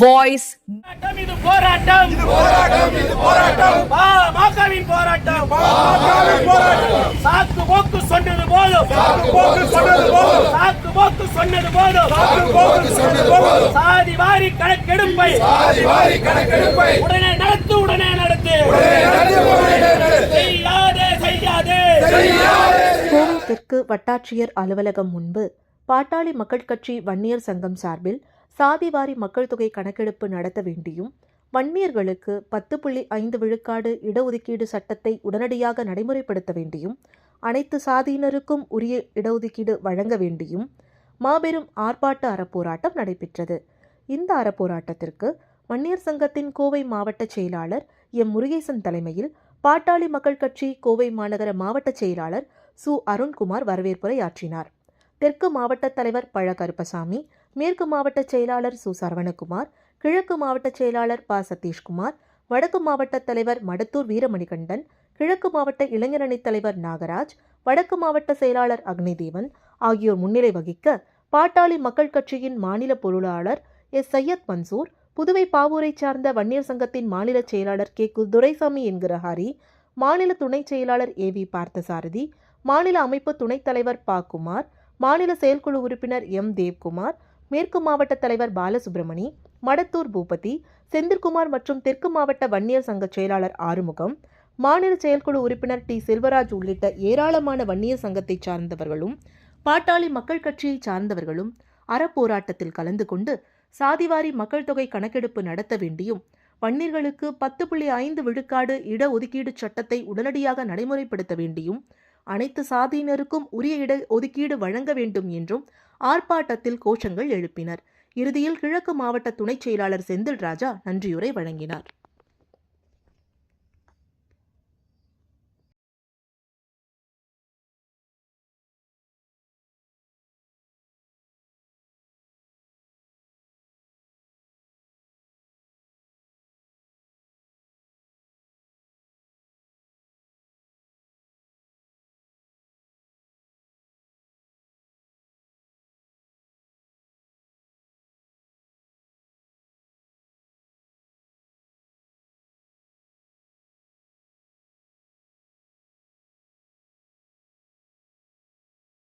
voice போராட்டம் இது போராட்டம். இது போராட்டம் இது போராட்டம். பாமகவின் போராட்டம். சாக்கு போக்கு சொன்னது போதும். சாக்கு போக்கு சொன்னது போதும். சாக்கு போக்கு சொன்னது போதும். சாக்கு போக்கு சொன்னது போதும். சாதி வாரி கணக்கெடுப்பை. சாதி வாரி கணக்கெடுப்பை. உடனே நடத்து உடனே நடத்து. செய்யாதே. செய்யாதே. கோவை தெற்கு வட்டாட்சியர் அலுவலகம் முன்பு பாட்டாளி மக்கள் கட்சி வன்னியர் சங்கம் சார்பில் சாதிவாரி மக்கள் தொகை கணக்கெடுப்பு நடத்த வேண்டியும் வன்னியர்களுக்கு பத்து புள்ளி ஐந்து விழுக்காடு இடஒதுக்கீடு சட்டத்தை உடனடியாக நடைமுறைப்படுத்த வேண்டியும் அனைத்து சாதியினருக்கும் உரிய இடஒதுக்கீடு வழங்க வேண்டியும் மாபெரும் ஆர்ப்பாட்ட அறப்போராட்டம் நடைபெற்றது. இந்த அறப்போராட்டத்திற்கு வன்னியர் சங்கத்தின் கோவை மாவட்ட செயலாளர் எம். முருகேசன் தலைமையில் பாட்டாளி மக்கள் கட்சி கோவை மாநகர மாவட்ட செயலாளர் சு. அருண்குமார் வரவேற்புரையாற்றினார். தெற்கு மாவட்ட தலைவர் பழ. கருப்பசாமி மேற்கு மாவட்ட செயலாளர் சு. சரவணகுமார் கிழக்கு மாவட்ட செயலாளர் ப. சதீஷ்குமார் வடக்கு மாவட்ட தலைவர் மடத்தூர் வீரமணிகண்டன் கிழக்கு மாவட்ட இளைஞரணி தலைவர் நாகராஜ் வடக்கு மாவட்ட செயலாளர் அக்னிதேவன் ஆகியோர் முன்னிலை வகிக்க பாட்டாளி மக்கள் கட்சியின் மாநில பொருளாளர் எஸ். சையத் மன்சூர் புதுவை பாவூரை சார்ந்த வன்னியர் சங்கத்தின் மாநில செயலாளர் கே. கு துரைசாமி என்கிற ஹரி மாநில துணைச் செயலாளர் ஏ. வி. பார்த்தசாரதி மாநில அமைப்பு துணைத் தலைவர் ப. குமார் மாநில செயற்குழு உறுப்பினர் எம். தேவ்குமார் மேற்கு மாவட்ட தலைவர் பாலசுப்ரமணி மடத்தூர் பூபதி செந்தில்குமார் மற்றும் தெற்கு மாவட்ட வன்னியர் சங்க செயலாளர் ஆறுமுகம் மாநில செயற்குழு உறுப்பினர் டி. செல்வராஜ் உள்ளிட்ட ஏராளமான வன்னியர் சங்கத்தைச் சார்ந்தவர்களும் பாட்டாளி மக்கள் கட்சியைச் சார்ந்தவர்களும் அறப்போராட்டத்தில் கலந்து கொண்டு சாதிவாரி மக்கள் தொகை கணக்கெடுப்பு நடத்த வேண்டியும் வன்னியர்களுக்கு பத்து புள்ளி ஐந்து விழுக்காடு இடஒதுக்கீடு சட்டத்தை உடனடியாக நடைமுறைப்படுத்த வேண்டியும் அனைத்து சாதியினருக்கும் உரிய இட ஒதுக்கீடு வழங்க வேண்டும் என்றும் ஆர்ப்பாட்டத்தில் கோஷங்கள் எழுப்பினர். இறுதியில் கிழக்கு மாவட்ட துணைச் செயலாளர் செந்தில் ராஜா நன்றியுரை வழங்கினார்.